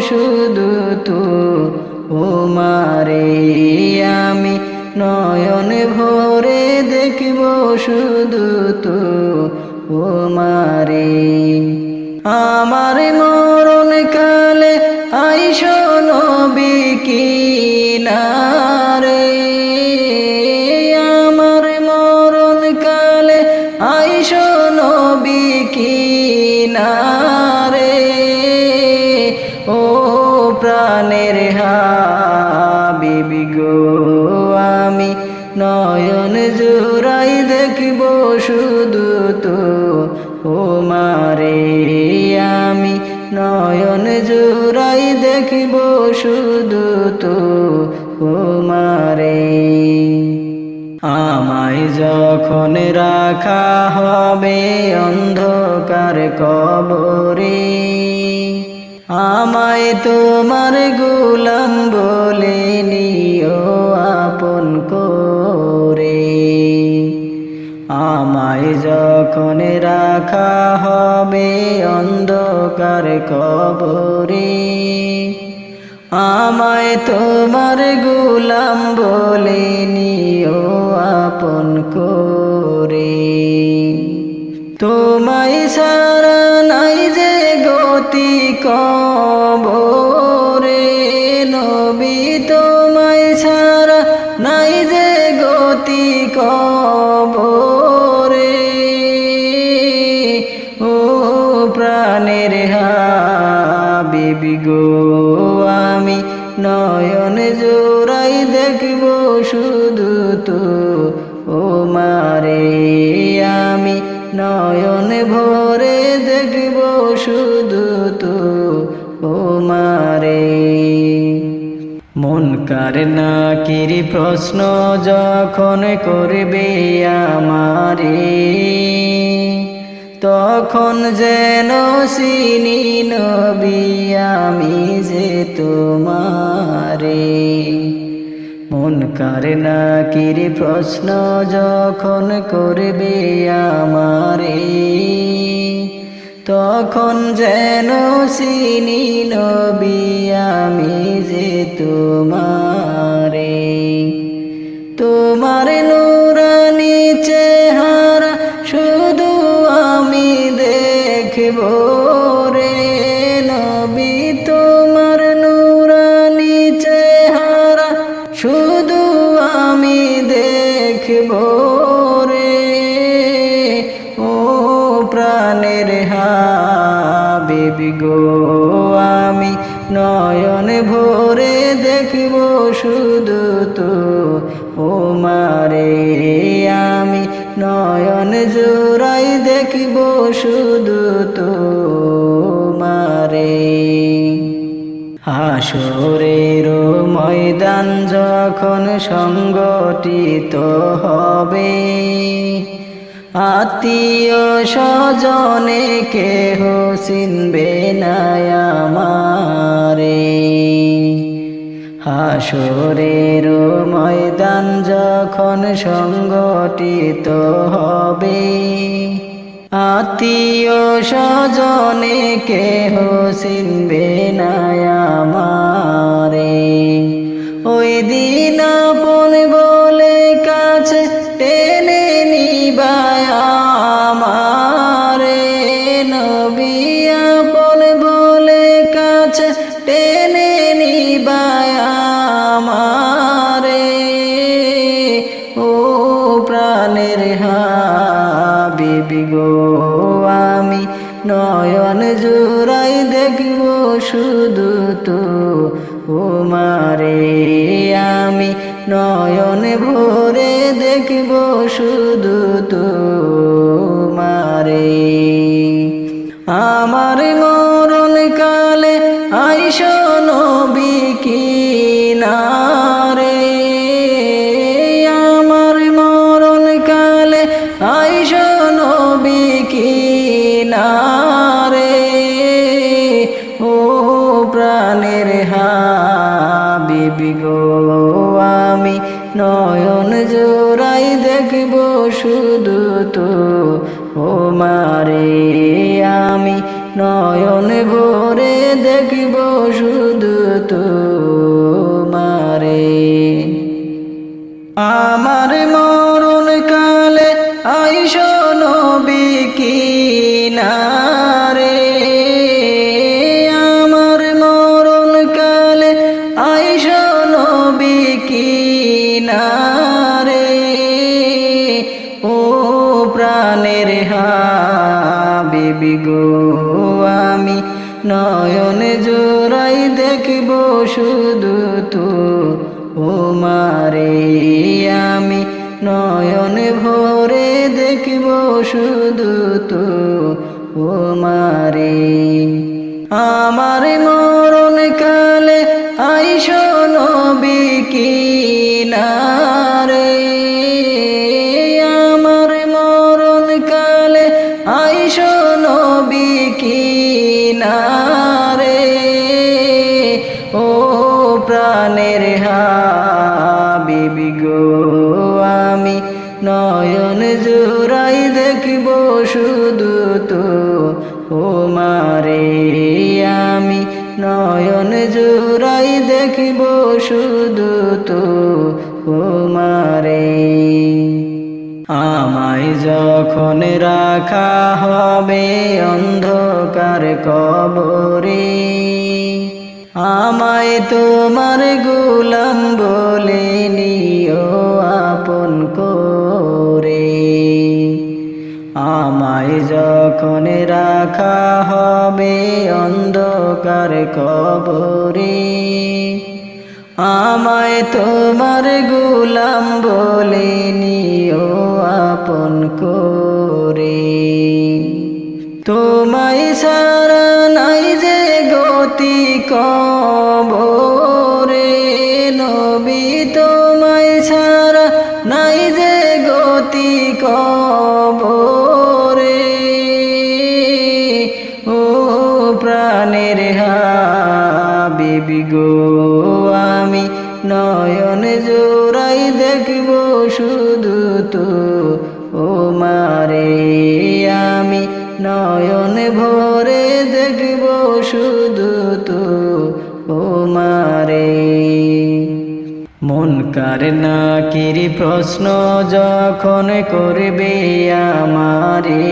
শুধু তো, ও মারে আমি নয়ন ভরে দেখব শুধু তো, ও মারে আমার মরণ কালে আইস নবী কিনারে, আমার মরণ কালে আইস দেখব শুধু তো কুমারে মারে আমায় যখন রাখা হবে অন্ধকার কবরে, আমায় তোমার গুলাম বলে নিও আপন করে আমায় যখন রাখা হবে অন্ধকার কবরে, আমায় তোমার গোলাম বলে নিও আপন করে। তোমায় সারা নাই যে গতি কবরে, নবী তোমায় সারা নাই যে গতি কবরে। মন কার না কিরি প্রশ্ন যখন করবে আমারে? তখন যেন সিনি নবী আমি যে তোমারে। না কিরে প্রশ্ন যখন করবে আমারে? তখন যেন সিনি নবী আমি যে তোমারে। তোমার নুরানি চেহারা শুধু আমি দেখব রে। নবী, তোমার নুরানি চেহারা শুধু আমি দেখব রে। ও প্রাণের হাবিবি গো, আমি নয়ন ভরে শুধু তো ও মারে আমি নয়ন জোড়াই দেখব, শুধু তো মারে হাসরের ময়দান যখন সংগঠিত হবে, আত্মীয় স্বজনে কেহ চিনবে না আমারে। হাসরের ময়দান যখন সংগঠিত হবে আত্মীয় স্বজনে কেহ চিনবে না শুধু তো ও মারে আমি নয়ন ভরে দেখব, শুধু তো মারে আমার মরণ কালে আইস নবী কিনারে দেখব শুধু তো ও মারে আমি নয়ন ভরে দেখব শুধু তো মারে আমার মরণ কালে আইস নবী কিনারে। আমার মরণ কালে আইস শুধু তু ও মারে আমি নয়ন ভরে দেখব শুধু তু ও মারে আমার আমি। নয়ন জোড়াই দেখব শুধু তো ও মারে আমি। নয়ন জোড়াই দেখব শুধু তো ও মারে আমায় যখন রাখা হবে অন্ধকার কবরে আমায় তোমার গোলাম বলে নিও আপন করে। আমায় যখন রাখা হবে অন্ধকার কবরে, আমায় তোমার গোলাম বলে নিও আপন করে। তোমায় সারা নাই যে গতি কবরে জোড়াই দেখব শুধু তো ও মারে আমি নয়ন ভরে দেখব শুধু তো ও মারে মন কার না কিরি প্রশ্ন যখন করবে আমারে।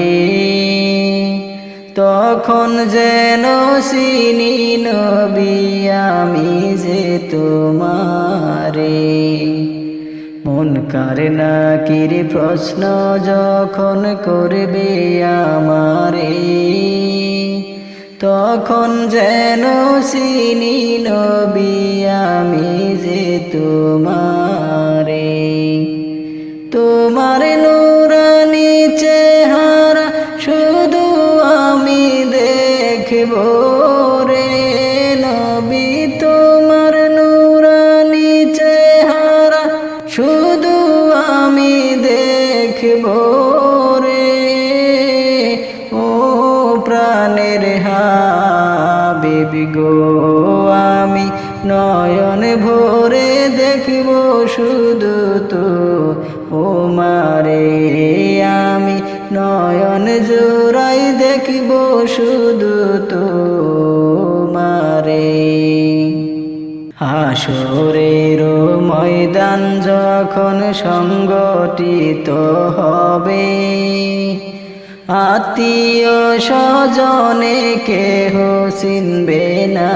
তখন যেন সিনি নবী, আমি যে তোমারে। মন কার না কিরি প্রশ্ন যখন করবে আমারে। তখন যেন সিনি নবী, আমি যে তোমারে। দেখব রে নবী তোমার নুরানি চেহারা, শুধু আমি দেখব রে। ও প্রাণের হাবিবি গো, আমি নয়ন ভরে দেখব শুধু তো, ও মারে আমি নয়ন জোড়াই দেখব শুধু তো মারে হাসরের ময়দান যখন সংগঠিত হবে, আত্মীয় স্বজনে কেহ চিনবে না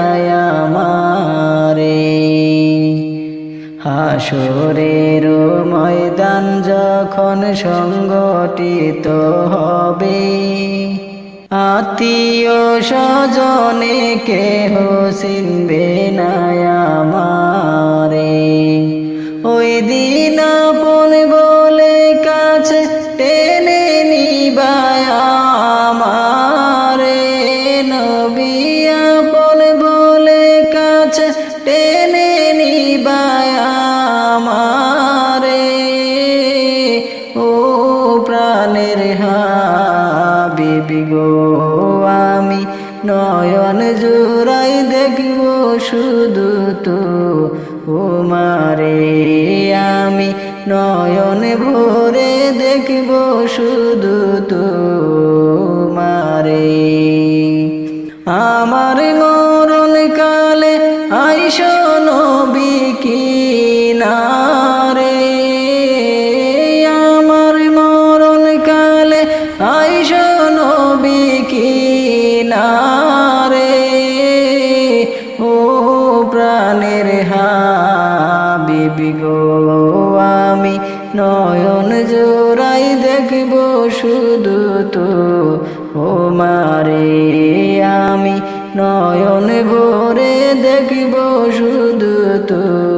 আমারে। হাসরের ময়দান যখন সংগঠিত হবে আত্মীয় স্বজনে কেহ সিনবে না আমারে শুধু তো আমি মারে আমি দেখব, শুধু তোমারে। আমার মরণ কালে আইস নবী কিনারে। আমার মরণ কালে আইস নবী কিনারে। গো আমি নয়ন জোড়াই দেখব শুধু তো। ও মারে আমি নয়ন ভোরে দেখব শুধু তো।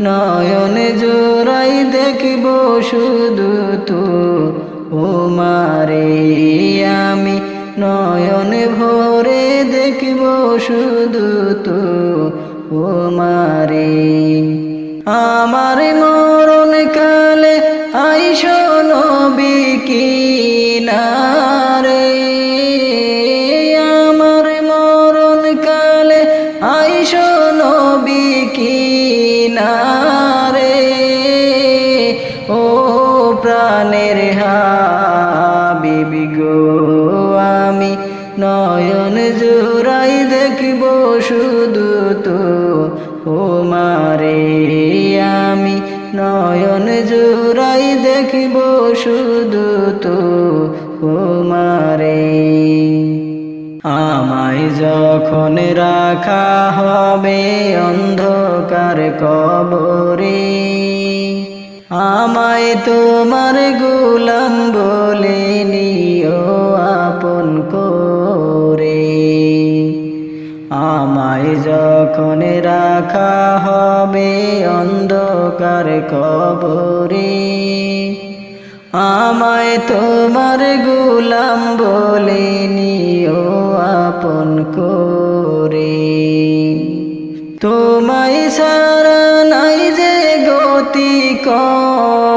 নয়ন জোড়াই দেখিব শুধু ও মারে আমি নয়নে ভোরে দেখিব শুধু ও দেখব শুধু তো ও মারে আমায় যখন রাখা হবে অন্ধকার কবরে, আমায় তোমার গোলাম বলে নিও আপন করে। আমায় যখন রাখা হবে অন্ধকার কবরে আমায় তোমার গুলাম বলে নিও আপন করে। তোমায় সারা নাই যে গতি কবরে